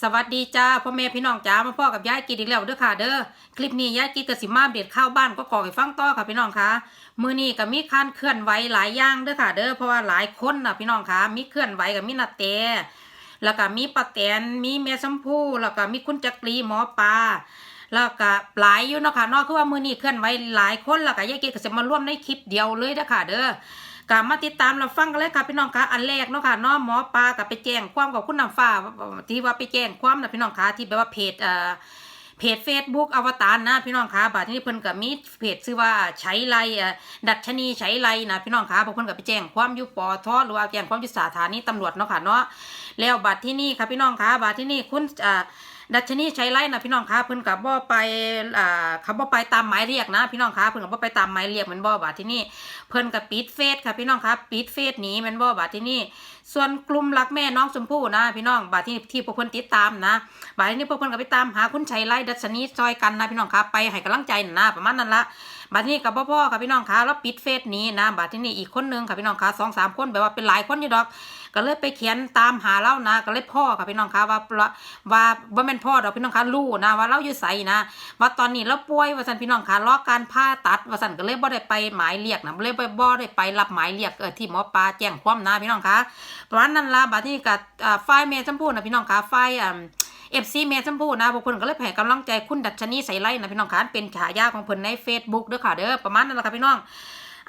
สวัสดีจ้าพ่อแม่พี่น้องจ้ามาพ่อกับยายกินอีกแล้วเด้อค่ะ เด้อคลิปนี้ยายกินกับสิมาเบ็ดข้าวบ้านก็ขอให้ฟังต่อค่ะพี่น้องคะมือนี้ก็มีการเคลื่อนไหวหลายอย่างเด้อค่ะ เด้อเพราะว่าหลายคนนะพี่น้องคะมีเคลื่อนไหวกับมีนาเตแล้วก็มีป้าแตนมีแม่ชมพู่แล้วก็มีคุณจักรีหมอปลาแล้วก็หลายอยู่เนาะค่ะนอกคือว่ามือนี้เคลื่อนไหวหลายคนแล้วก็ยายกินก็จะมาร่วมในคลิปเดียวเลยเด้อค่ะ เด้อ กลับมาติดตามเราฟังกันเลยค่ะพี่น้องคะอันแรกเนาะค่ะน้องหมอปลากับไปแจ้งความกับคุณน้ำฟ้าที่ว่าไปแจ้งความนะพี่น้องคะที่แบบว่าเพจเอ่อเพจเฟซบุ๊กอวตารนะพี่น้องคะบัดนี้เพิ่นกับมีเพจชื่อว่าใช้ไรเอ่อดัชนีใช้ไรนะพี่น้องคะพวกเพิ่นกับไปแจ้งความอยู่ปอทหรือว่าแจ้งความอยู่สถานีตำรวจเนาะค่ะเนาะแล้วบัดที่นี่ค่ะพี่น้องคะบัดที่นี่คุณอ่า ดัชนีใช้ไล่นะพี่น้องคะเพิ่นกับบ่ไปอ่าเขาบ่ไปตามหมายเรียกนะ พี่น้องคะเพิ่นกับบ่ไปตามหมายเรียกเหมือนบ่บาดที่นี่เพิ่นกับปิดเฟซค่ะพี่น้องคะปิดเฟซหนีแมันบ่บาดที่นี่ ส่วนกลุ่มรักแม่น้องชมพู่นะ พี่น้องบาดที่ที่พวกเพิ่นติดตามนะ บาดที่นี่พวกเพิ่นก็ไปตามหาคุณชัยไล่ดัชนีซอยกันนะพี่น้องคะไปให้กำลังใจนะประมาณนั้นละบาดที่นี่กับพ่อๆค่ะพี่น้องคะแล้วปิดเฟซหนี้นะบาดที่นี่อีกคนนึงค่ะพี่น้องคะสองสามคนแบบว่าเป็นหลายคนอยู่ดอก ก็เลยไปเขียนตามหาเล่านะ ก็เลยพ่อค่ะพี่น้องคะว่าว่าว่าว่าแม่นพ่อดอกพี่น้องคะรู้นะว่าเราอยู่ใสนะว่าตอนนี้เราป่วยว่าสันพี่น้องคะรอการผ่าตัดว่าสันก็เลยบ่ได้ไปหมายเรียกนะเลยบ่บ่ได้ไปรับหมายเรียกเออที่หมอปลาแจ้งความนะพี่น้องคะประมาณนั้นละบัดนี้กับอ่าฝ่ายเมย์ชมพูนะพี่น้องคะฝ่ายอ่าเอฟซีเมย์ชมพูนะพวกเพิ่นก็เลยแผ่กำลังใจคุณดัชนีใส่ไล่นะพี่น้องคะเป็นฉายาของเพิ่นใน Facebook ด้อค่ะเด้อประมาณนั้นละค่ะพี่น้อง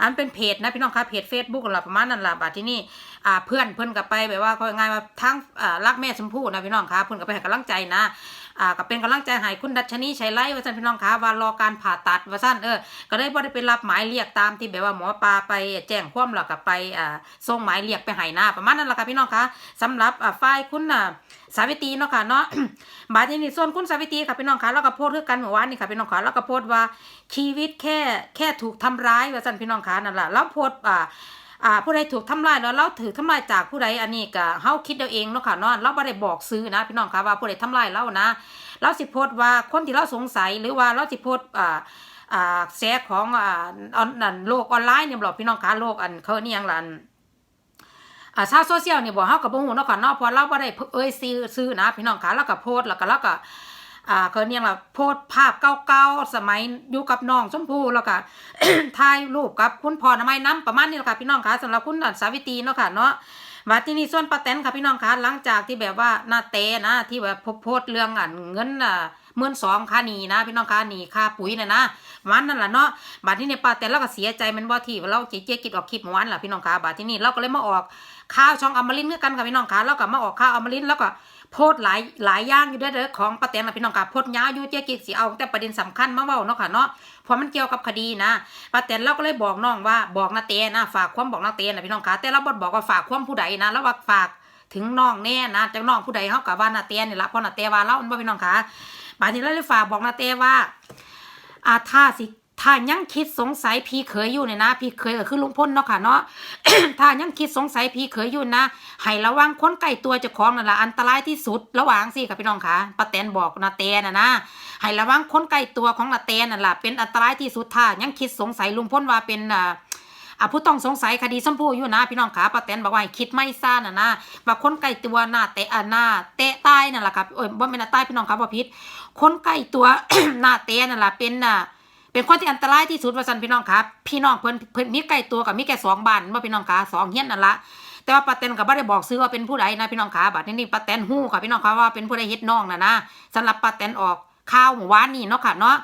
อันเป็นเพจนะพี่น้องคะเพจ Facebook นั่นละประมาณนั้นละบาทที่นี่อ่าเพื่อนเพื่อนกับไปแบบว่าเขาง่ายว่าทั้งอ่ารักแม่ชมพู่นะพี่น้องคะเพื่อนกับไปให้กำลังใจนะ อ่าก็เป็นกำลังใจให้คุณดัชนีชัยไล่ว่าซั่นพี่น้องคะว่ารอการผ่าตัดว่าซั่นเออก็ได้บ่ได้ไปรับหมายเรียกตามที่แบบว่าหมอปลาไปแจ้งความแล้วก็ไปอ่าส่งหมายเรียกไปให้หน้าประมาณนั้นล่ะค่ะพี่น้องคะสำหรับอ่าฝ่ายคุณน่ะสาวิตีเนาะค่ะเนาะบาดนี้ส่วนคุณสาวิตีค่ะพี่น้องคะแล้วก็โพสต์คือกันเมื่อวานนี่ค่ะพี่น้องคะแล้วก็โพสต์ว่าชีวิตแค่แค่ถูกทำร้ายว่าซั่นพี่น้องคะนั่นแหละแล้วโพสต์อ่า อ่าผู้ใดถูกทำลายแล้วเราถือทำลายจากผู้ใดอันนี้ก็เฮาคิดเอาเองเนาะค่ะเนาะเราบ่ได้บอกซื้อนะพี่น้องคะว่าผู้ใดทำลายเรานะเราสิโพสต์ว่าคนที่เราสงสัยหรือว่าเราสิโพสต์อ่าอ่าแสของอ่าออนนั่นโลกออนไลน์เนี่ยบอกพี่น้องคะโลกอันเขาเนี่ยังล่ะอันอ่าชาวโซเชียลเนี่ยบอกเฮาก็บ่ฮู้เนาะค่ะเนาะเพราะเราบ่ได้เอ่ยซื้อซื้อนะพี่น้องคะเราก็โพสต์แล้วก็เราก็ อ่าเขาเนี่ยล่ะโพสภาพเก่าๆสมัยอยู่กับน้องชมพู่แล้วก็ถ่ายรูปกับคุณพ่อนามัยน้ำประมาณนี้แหละค่ะพี่น้องคะสำหรับคุณสาวิตรีเนาะค่ะเนาะมาที่นี่ส่วนป้าแตนค่ะพี่น้องคะหลังจากที่แบบว่าหน้าเตนะ ที่แบบโพสเรื่องอะเงินอะเมื่นสองค่านีนะ พี่น้องคะหนีค่าปุ๋ยน่ะนะมันนั่นแหละเนาะบาดที่นี่ป้าแตนเราก็เสียใจมันว่าที่เราเจ๊เจ๊กิดออกคลิปม้วานแหละพี่น้องคะบาดที่นี่เราก็เลยมาออกข่าวช่องอมรินทร์กันค่ะพี่น้องคะแล้วก็มาออกข่าวอมรินทร์แล้วก็ โพสต์หลายหลายอย่างอยู่เด้เด้อของป้าแตนนะพี่น้องค่ะโพสต์ยาวอยู่เจ๊กิกสิเอาแต่ประเด็นสำคัญมาเว้าเนาะค่ะเนาะเพราะมันเกี่ยวกับคดีนะป้าแตนเราก็เลยบอกน้องว่าบอกนาเตนะฝากความบอกนาเตนะพี่น้องค่ะแต่เราบ่บอกว่าฝากความผู้ใดนะแล้วว่าฝากถึงน้องแน่นะจากน้องผู้ใดเฮากับว่านาเตนี่ละเพราะนาเตว่าเราอันบ่พี่น้องค่ะบาดนี้เราเลยฝากบอกนาเตว่าอาถ้าสิ ถ้ายังคิดสงสัยพี่เคยอยู่เนี่ยนะพี่เคยก็คือลุงพ้นเนาะค่ะเนาะถ้ายังคิดสงสัยพี่เคยอยู่นะให้ระวังคนใกล้ตัวเจ้าของนั่นแหละอันตรายที่สุดระหว่างสิค่ะพี่น้องค่ะป้าแตนบอกนาเตนนะนะให้ระวังคนใกล้ตัวของนาเตนนั่นแหละเป็นอันตรายที่สุดถ้ายังคิดสงสัยลุงพ้นว่าเป็นอ่าอ่าผู้ต้องสงสัยคดีชมพู่อยู่นะ พี่น้องคะป้าแตนบอกว่าคิดไม่ซ่าน่ะนะว่าคนใกล้ตัวหน้าเตะหน้าเตะใต้นั่นแหละครับเอ้ยว่าเป็นหน้าใต้พี่น้องครับว่พิษคนใกล้ตัวหน้าเตะนั่นแหละเป็นอ่า เป็นคนที่อันตรายที่สุดว่าสันพี่น้องครับ พี่น้องเพิ่นเพิ่นมีใกล้ตัวกับมีแก่สองบ้านว่าพี่น้องคะสองเฮียนนั่นละแต่ว่าป้าแตนกับบ่ได้บอกซื้อว่าเป็นผู้ใดนะพี่น้องคะบัดนี้นี่ป้าแตนหู้ค่ะพี่น้องคะว่าเป็นผู้ใดเฮ็ดน้องน่ะนะสำหรับป้าแตนออกข้าวหมู่วานนี่เนาะค่ะเนาะ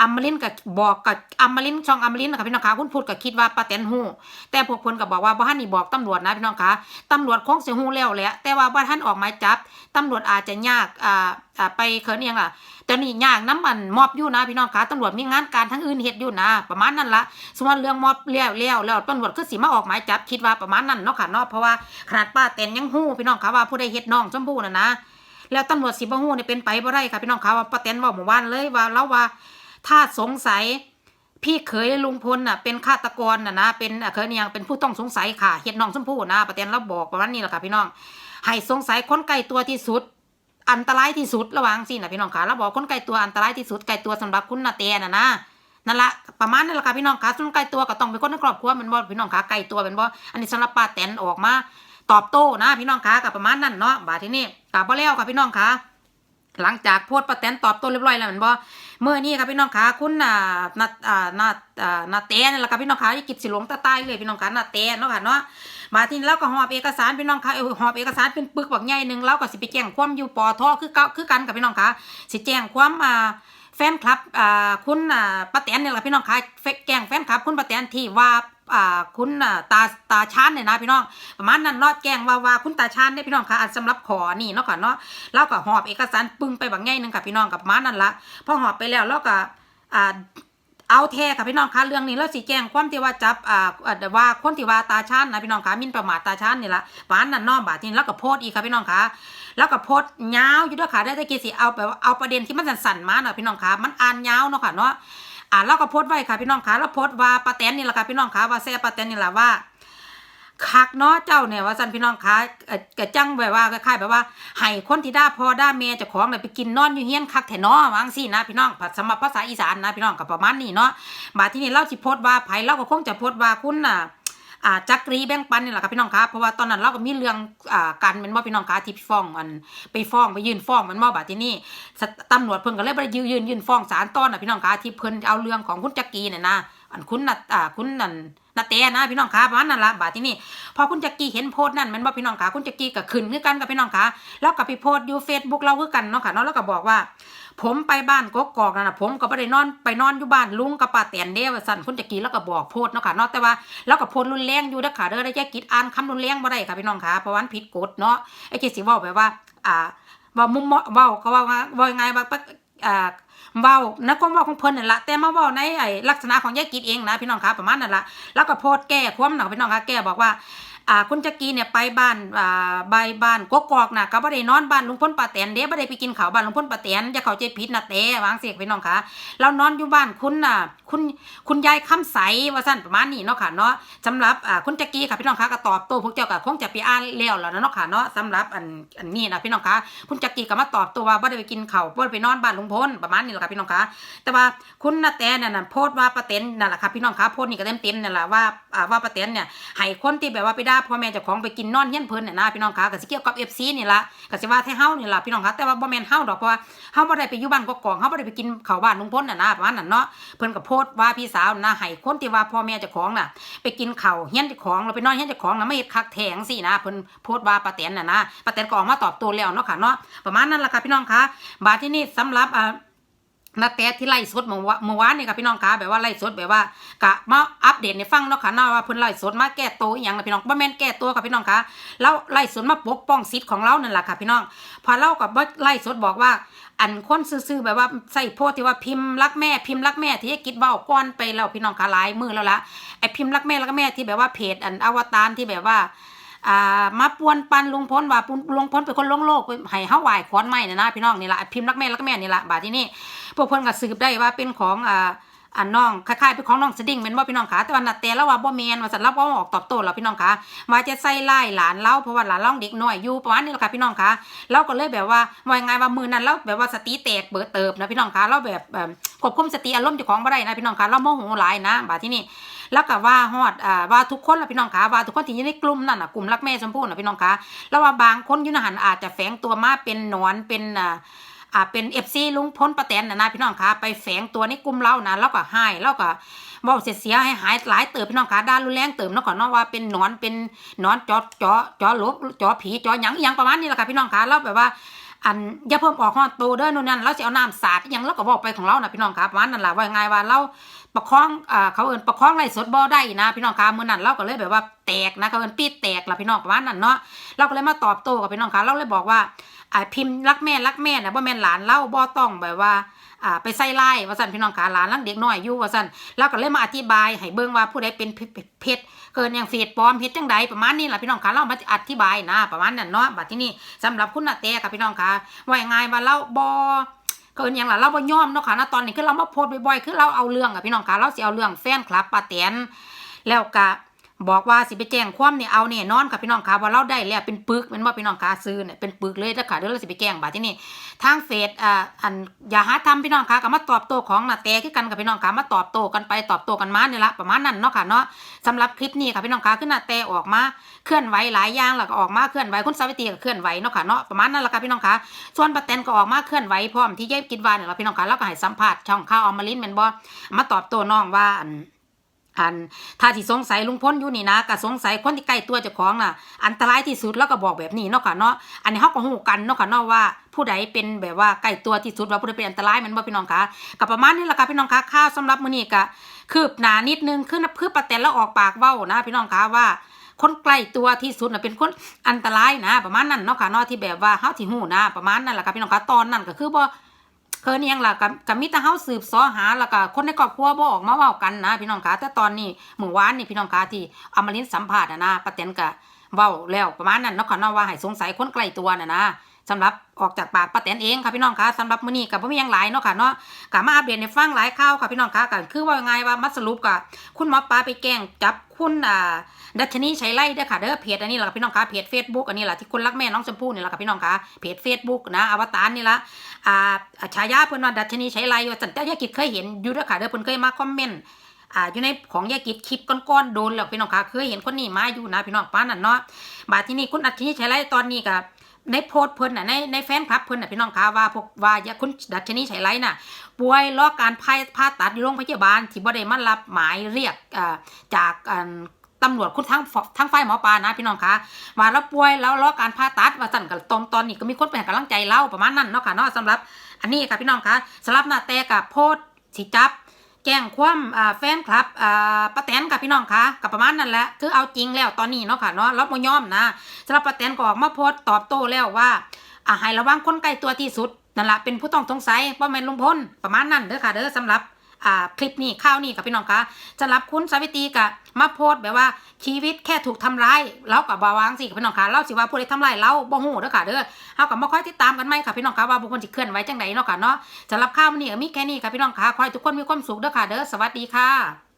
อมรินก็บอกกับอมรินช่องอมรินนะคะพี่น้องคะคุณพูดก็คิดว่าป้าแตนฮู้แต่พวกเพิ่นก็บอกว่าบ่ทันนี่บอกตำรวจนะพี่น้องคะตำรวจคงเสิฮู้แล้วแหละแต่ว่าบ่ทันออกหมายจับตำรวจอาจจะยากอ่าอ่าไปเคินอิหยังล่ะตอนนี้ยากน้ำมันมอบอยู่นะพี่น้องคะตำรวจมีงานการทั้งอื่นเฮ็ดอยู่นะ ประมาณนั้นละสมมติเรื่องมอบเลี้ยวเลี้ยวแล้วตำรวจคือสิมาออกหมายจับคิดว่าประมาณนั้นเนาะค่ะเนาะเพราะว่าขนาดป้าแตนยังฮู้พี่น้องคะว่าผู้ใดเฮ็ดน้องชมพู่นะนะแล้วตำรวจสิบ่ฮู้นี่ยเป็นไปบ่ได้ค่ะพี่น้องคะว่าป้าแตนเว้าเมื่อวานเลยว่าเราว่า ถ้าสงสัย พี่เคยลุงพลน่ะเป็นฆาตกรน่ะนะเป็นอะเคยเนี่ยเป็นผู้ต้องสงสัยค่ะเฮ็ดน้องชมพู่นะป้าแตนเราบอกประมาณนี้แหละค่ะพี่น้องให้สงสัยคนใกล้ตัวที่สุด อันตรายที่สุดระว่างสินะพี่น้องค่ะเราบอกคนใกล้ตัวอันตรายที่สุดใกล้ตัวสำหรับคุณนาเตน่ะนะนั่นละประมาณนั้นแหละค่ะพี่น้องค่ะส่วนใกล้ตัวก็ต้องเป็นคนในครอบครัวมันบ่พี่น้องค่ะใกล้ตัวเป็นบ่อันนี้สำหรับป้าแตนออกมา ตอบโต้นะ พี่น้องค่ะกับประมาณนั้นเนาะบาดทีนี้กับบ่แล้วค่ะพี่น้องค่ะ หลังจากโพสต์ป้าแตนตอบโต้เรียบร้อยแล้วมันบอเมื่อนี้ครับพี่น้องขาคุณน่ะนาอ่านาอ่านาเต้นี่แหละครับพี่น้องคะยี่กิจสิหลงตาใต้เลยพี่น้องขานาเต้เนาะค่ะเนาะมาที่นี่เราก็หอบเอกสารพี่น้องคะเออหอบเอกสารเป็นปึกบักใหญ่หนึ่งเราก็สิไปแจ้งความอยู่ปอทอคือเก่าคือกันกับพี่น้องคะสิแจ้งความอ่า แฟนคลับคุณป้าแตนเนี่ยแหละพี่น้องคะแฟแจ้งแฟนคลับ คุณป้าแตนที่ว่าคุณตาตาชานเนี่ยนะพี่น้องประมาณนั้นเนาะแกงว่าว่าคุณตาชานเนี่ยพี่น้องค่ะอันสำหรับขอนี่เนาะค่ะเนาะเราก็หอบเอกสารปึ้งไปบางแง่หนึงค่ะพี่น้องกับประมาณนั้นละพอหอบไปแล้วเราก็ เอาแท้ค่ะพี่น้องคะเรื่องนี้เราสีแจ้งความที่ว่าจับอ่าว่าคนที่ว่าตาชันนะพี่น้องคะมินประมาทตาชันนี่ละปานนั่นเนาะบาดนี้แล้วก็โพดอีกค่ะพี่น้องคะแล้วก็โพดยาวอยู่ด้วยค่ะได้แตะกี้สิเอาไปว่าเอาประเด็นที่มันสั่นๆมาเนาะพี่น้องคะมันอ่านยาวเนาะค่ะเนาะอ่าเราก็โพดไว้ค่ะพี่น้องคะแล้วโพดว่าปาแตนนี่แหละค่ะพี่น้องคะว่าแซ่ปาแตนนี่แหละว่า คักเนาะเจ้าเนี่ยว่าสันพี่น้องคะเอ่อกะจังแบบว่าคล้ายๆแบบว่าให้คนที่ด่าพ่อด่าแม่เจ้าของเนี่ยไปกินนอนอยู่เฮียนคักแถนาะวางซี่นะพี่น้องผัดสำหรับภาษาอีสานนะพี่น้องกับประมาณนี้เนาะบาที่นี่เล่าสิโพสต์ว่าไผ่เราก็คงจะโพสต์ว่าคุณน่ะอ่าจักรีแบ่งปันนี่แหละครับพี่น้องคะเพราะว่าตอนนั้นเราก็มีเรื่องอ่ากันเป็นว่าพี่น้องคะที่ฟ้องอันไปฟ้องไปยื่นฟ้องมันว่าบาดที่นี่ตำรวจเพิ่นก็เลยไปยืนยืนยื่นฟ้องศาลต้อนน่ะพี่น้องคะที่เพิ่นเอาเรื่องของคุณจักรีเนี่ยนะ อันคุณน่ะอ่าคุณนั่นนาเตนะพี่น้องคะประมาณนั้นละบาดที่นี่พอคุณจักกี้เห็นโพสต์นั่นมันบ่พี่น้องคะคุณจักกี้ก็ขึ้นคือกันกับพี่น้องคะแล้วก็ไปโพสต์อยู่เฟซบุ๊กเราคือกันเนาะค่ะเนาะแล้วก็บอกว่า ผมไปบ้านกกอกนั่นนะผมก็บ่ได้นอนไปนอนอยู่บ้านลุงกับป้าแตนเด้ว่าซั่นคุณจักกี้แล้วก็บอกโพสต์เนาะค่ะเนาะแต่ว่าแล้วก็โพสต์รุนแรงอยู่เด้อค่ะเด้อได้แค่กิดอ่านคำรุนแรงบ่ได้ค่ะพี่น้องคะเพราะว่ามันผิดกฎเนาะไอ้เจสิเว้าแบบว่า อ่าว่ามุมเมาเว้าว่าว่ายังไงว่าอ่า เว้านะความเว้าของเพิ่นนั่นละแต่มาเว้าในไอ้ลักษณะของยายกิจเองนะพี่น้องคะประมาณนั่นละแล้วก็โพสต์แก้ความหนักพี่น้องคะแก้บอกว่า อ่าคุณจักรีเนี่ยไปบ้านอ่าใบบ้านกกอกน่ะก็บ่ได้นอนบ้านลุงพลป้าแตนเด้บ่ได้ไปกินข้าวบ้านลุงพลป้าแตนอย่าเข้าใจผิดนะเต้วางเสียงพี่น้องค่ะเรานอนอยู่บ้านคุณน่ะคุณคุณยายคำใสว่าซั่นประมาณนี้เนาะค่ะเนาะสำหรับอ่าคุณจักรีค่ะพี่น้องค่ะก็ตอบโต้พวกเจ้าก็คงจะไปอ่านแล้วล่ะเนาะค่ะเนาะสำหรับอันอันนี้นะพี่น้องค่ะคุณจักรีก็มาตอบตัวว่าบ่ได้ไปกินข้าวบ่ได้ไปนอนบ้านลุงพลประมาณนี้แหละค่ะพี่น้องค่ะแต่ว่าคุณนาแตนน่ะโพสต์ว่าป้าเต็นนั่นแหละค่ะพี่น้องคะโพสต์นี่ก็เต็มเต็มๆนั่นแหละว่าอ่าว่าป้าเต็นเนี่ยให้คนที่แบบว่าไปด่าพ่อแม่เจ้าของไปกินนอนเฮี้ยนเพิ่นน่ะนะพี่น้องคะก็สิเกี่ยวกับ FC นี่ละก็สิว่าให้เฮานี่ละพี่น้องคะแต่ว่าบ่แม่นเฮาดอกเพราะว่าเฮาบ่ได้ไปอยู่บ้านกอกๆเฮาบ่ได้ไปกินข้าวบ้านลุงพลน่ะนะประมาณนั้นเนาะเพิ่นก็โพสต์ว่าพี่สาวนะให้คนที่ว่าพ่อแม่เจ้าของน่ะ ไปกินข้าวเฮี้ยนเจ้าของแล้วไปนอนเฮี้ยนเจ้าของน่ะไม่เฮ็ดคักแทงสินะเพิ่นโพสต์ว่าป้าเต็นน่ะนะป้าเต็นก็ออกมาตอบโต้แล้วเนาะค่ะเนาะประมาณนั้นล่ะค่ะพี่น้องคะบาดที่นี่สำหรับอ่า นาแต่ที่ไล่สดเมื่อวเมื่อวานนี่ค่ะพี่น้องคะแบบว่าไล่สดแบบว่ากะมาอัปเดตในฟังเนาะค่ะเนาะว่าเพิ่นไล่สดมาแก้ตัวอย่างนะพี่น้องบ่แม่นแก้ตัวค่ะพี่น้องคะแล้วไล่สดมาปกป้องสิทธิ์ของเรานั่นแหละค่ะพี่น้องพอเรากับไล่สดบอกว่า อันคนซื่อๆแบบว่าใส่โพสที่ว่าพิมพ์รักแม่พิมพ์รักแม่ที่กิดเว้าก่อนไปแล้วพี่น้องคะหลายมือแล้วละไอพิมพ์รักแม่รักแม่ที่แบบว่าเพจอันอวตารที่แบบว่า อ่ามาปวนปันลุงพลว่าปลุงพลเป็นคนลงโลกให้เฮาไหว้ขอนไม้น่ะนะพี่น้องนี่ละพิมพ์รักแม่รักแม่นี่ละบาดที่นี่พวกเพิ่นก็สืบได้ว่าเป็นของอ่าอันน้องคล้ายๆเป็นของน้องสดิ้งแม่นบ่พี่น้องคะแต่ว่านาแต่แล้วว่าบ่แมนว่าซั่นเราบ่ออกตอบโต้แล้วพี่น้องคะว่าจะใส่ร้ายหลานเราเพราะว่าหลานเราเด็กน้อยอยู่ประมาณนี้แหละค่ะพี่น้องคะเราก็เลยแบบว่าว่ายังไงว่ามือนั้นเราแบบว่าสติแตกเบิดเติบนะพี่น้องคะเราแบบควบคุมสติอารมณ์เจ้าของบ่ได้นะพี่น้องคะเราโมโหหลายนะบาดที่นี่ แล้วก็ว่าฮอดอ่าว่าทุกคนล่ะพี่น้องคะว่าทุกคนที่อยู่ในกลุ่มนั่นน่ะกลุ่มรักแม่ชมพู่น่ะพี่น้องคะแล้วว่าบางคนอยู่ในหันอาจจะแฝงตัวมาเป็นหนอนเป็นอ่าอ่าเป็นเอฟซีลุงพ้นประแตนนะนะพี่น้องคะไปแฝงตัวในกลุ่มเรานะแล้วก็ให้แล้วก็เว้าเสียเสียให้หายหลายเติบพี่น้องคะด้านรุนแรงเติบเนะก่อนเนาะว่าเป็นหนอนเป็นหนอนจอจอจอลบจอผีจอหยังยังประมาณนี้แหละค่ะพี่น้องคะแล้วแบบว่าอันอย่าเพิ่มออกฮอดโตเด้อนู่นนั่นเราสิเอาน้ำสาดยังเราก็บอกไปของเรานะพี่น้องครับประมาณนั่นแหละว่าไงว่าเรา ประคองอ่าเขาเอินประคองไล่สดบ่ได้นะ พี่น้องครับมื้อนั้นเราก็เลยแบบว่าแตกนะเขาเอินปีดแตกล่ะพี่น้องประมาณนั้นเนาะเราก็เลยมาตอบโต้กับพี่น้องครับเราเลยบอกว่าอ่าพิมพ์รักแม่รักแม่น่ะบ่แม่นหลานเราบ่ต้องแบบว่าอ่าไปใส่ไล่ว่าซั่นพี่น้องขาหลานลังเด็กน้อยอยู่ว่าซั่นเราก็เลยมาอธิบายให้เบิ่งว่าผู้ใดเป็นเพชรเกินอย่างเฟซปลอมเพชรจังใดประมาณนี้หล่ะพี่น้องขาเรามาอธิบายนะ ประมาณนั้นเนาะบัดที่นี่สำหรับคุณนาเต้ค่ะพี่น้องขาว่ายังไงว่าเราบ่ ก็เป็นอย่างล่ะเราบ่ยอมเนาะค่ะนะตอนนี้คือเรามาโพสบ่อยๆคือเราเอาเรื่องอะพี่น้องค่ะเราสิเอาเรื่องแฟนคลับป้าแตนแล้วก็ บอกว่าสิไปแจ้งความเนี่ยเอาเนี่ยนอนค่ะพี่น้องค่ะว่าเราได้แล้วเป็นปึกแมันว่าพี่น้องค่ะซื้อเนี่ยเป็นปึกเลยแล้วค่ะเดี๋ยวเราสิไปแจ้งบาดที่นี่ทางเฟซอ่าอันอย่าหาทำพี่น้องค่ะก็มาตอบโต้ของนาแต่คือกันกับพี่น้องค่ะมาตอบโต้กันไปตอบโต้กันมาเนี่ยละประมาณนั้นเนาะค่ะเนาะสำหรับคลิปนี้ค่ะพี่น้องค่ะคือนาแต่ออกมาเคลื่อนไหวหลายอย่างแล้วก็ออกมาเคลื่อนไหวคุณสาวิตรีก็เคลื่อนไหวเนาะค่ะเนาะประมาณนั้นแหละค่ะพี่น้องค่ะส่วนป้าแตนก็ออกมาเคลื่อนไหวพร้อมที่ยายกินวานเนี่ยละพี่น้องค่ะแล้วก็ให้สัมภาษณ์ช่องข่าวอมรินแมนบ่มาตอบโต้น้องว่า อันถ้าที่สงสัยลุงพ้นอยู่นี่นะก็สงสัยคนที่ใกล้ตัวเจ้าของน่ะ อันตรายที่สุดแล้วก็บอกแบบนี้เนาะค่ะเนาะอันนี้เฮาก็ฮู้กันเนาะค่ะเนาะว่าผู้ใดเป็นแบบว่าใกล้ตัวที่สุดว่าผู้ใดเป็นอันตรายมันบ่พี่น้องคะก็ประมาณนี้แหละค่ะพี่น้องคะข่าวสำหรับมื้อนี้ก็คืบหน้านิดนึงคือคือประแตนแล้วออกปากเว้านะ พี่น้องคะว่าคนใกล้ตัวที่สุดน่ะเป็นคนอันตรายนะ ประมาณนั้นเนาะค่ะเนาะที่แบบว่าเฮาที่ฮู้นะ ประมาณนั้นแหละค่ะพี่น้องคะตอนนั้นก็คือบ่ เคินยังล่ะกับกับมิตรเฮาสืบเสอหาแล้วก็คนในครอบครัวบ่ออกมาเว้ากันนะพี่น้องคะแต่ตอนนี้เมื่อวานนี่พี่น้องคะที่อมรินทร์สัมภาษณ์นะนะป้าแตนก็เว้าแล้วประมาณนั้นเนาะค่ะเนาะว่าให้สงสัยคนใกล้ตัวน่ะนะ สำหรับออกจากปากป้าแตนเองค่ะพี่น้องคะสำหรับมื้อนี้ก็บ่มีหยังหลายเนาะค่ะเนาะก็มาอัปเดตให้ฟังหลายข่าวค่ะพี่น้องคะก็คือว่ายังไงว่ามาสรุปก็คุณหมอปลาไปแกล้งจับคุณอ่าดัชนีใชัยไล่เด้อค่ะเด้อเพจอันนี้แหละพี่น้องคะเพจ Facebook อันนี้แหละที่คนรักแม่น้องชมพู่นี่แหละค่ะพี่น้องคะเพจ Facebook นะอวตารนี่ละอ่าฉายาเพิ่นว่าดัชนีใช้ไรว่าสันแต่ยากิจเคยเห็นอยู่เด้อค่ะเด้อเพิ่นเคยมาคอมเมนต์อ่าอยู่ในของยากิจคลิปก้อนๆโดนแล้วพี่น้องค่ะเคยเห็นคนนี้มาอยู่นะพี่น้องป้านั่นเนาะบาดที่นี่คุณดัชนีใช้ไรตอนนี้ก็ ในโพสเพิ่นน่ะในในแฟนคลับเพิ่นน่ะพี่น้องคะว่าพวกว่ายาคุณดัชนีใช้ไรน่ะ ป่วยรอการผ่าผ่าตัดอยู่โรงพยาบาลที่บ่ได้มารับหมายเรียกอ่าจากอ่าตำรวจคุณทั้งทั้งฝ่ายหมอปลานะพี่น้องคะว่าเราป่วยแล้วรอการผ่าตัดว่าสั่นกับตอนตอนนี้ก็มีคนไปให้กำลังใจเราประมาณนั้นเนาะค่ะเนาะสำหรับอันนี้ค่ะพี่น้องคะสำหรับหน้าแต่กับโพสสิจับ แก้งความอ่าแฟนคลับอ่าป้าแตนค่ะพี่น้องคะกับประมาณนั้นแหละคือเอาจริงแล้วตอนนี้เนาะค่ะเนาะรับมยอมนะสำหรับป้าแตนก็ออกมาโพสต์ตอบโต้แล้วว่าอ่าให้ระวังคนใกล้ตัวที่สุดนั่นแหละเป็นผู้ต้องสงสัยป้าแมนลุงพลประมาณนั้นเด้อค่ะเด้อสำหรับ อ่าคลิปนี้ข้าวนี้กับพี่น้องคะจะรับคุณสาวิตรีกับมาโพสต์แบบว่าชีวิตแค่ถูกทำร้ายเรากับบาวางสิกับพี่น้องคะเล่าสิว่าผู้ใดทำร้ายเราบ่หูเด้อค่ะเด้อเฮากับมาคอยติดตามกันไหมค่ะพี่น้องคะว่าบุคคลจะเคลื่อนไหวจังไดเนาะค่ะเนาะจะรับข้าวนี้มีแค่นี้ค่ะพี่น้องคะขอให้ทุกคนมีความสุขเด้อค่ะเด้อสวัสดีค่ะ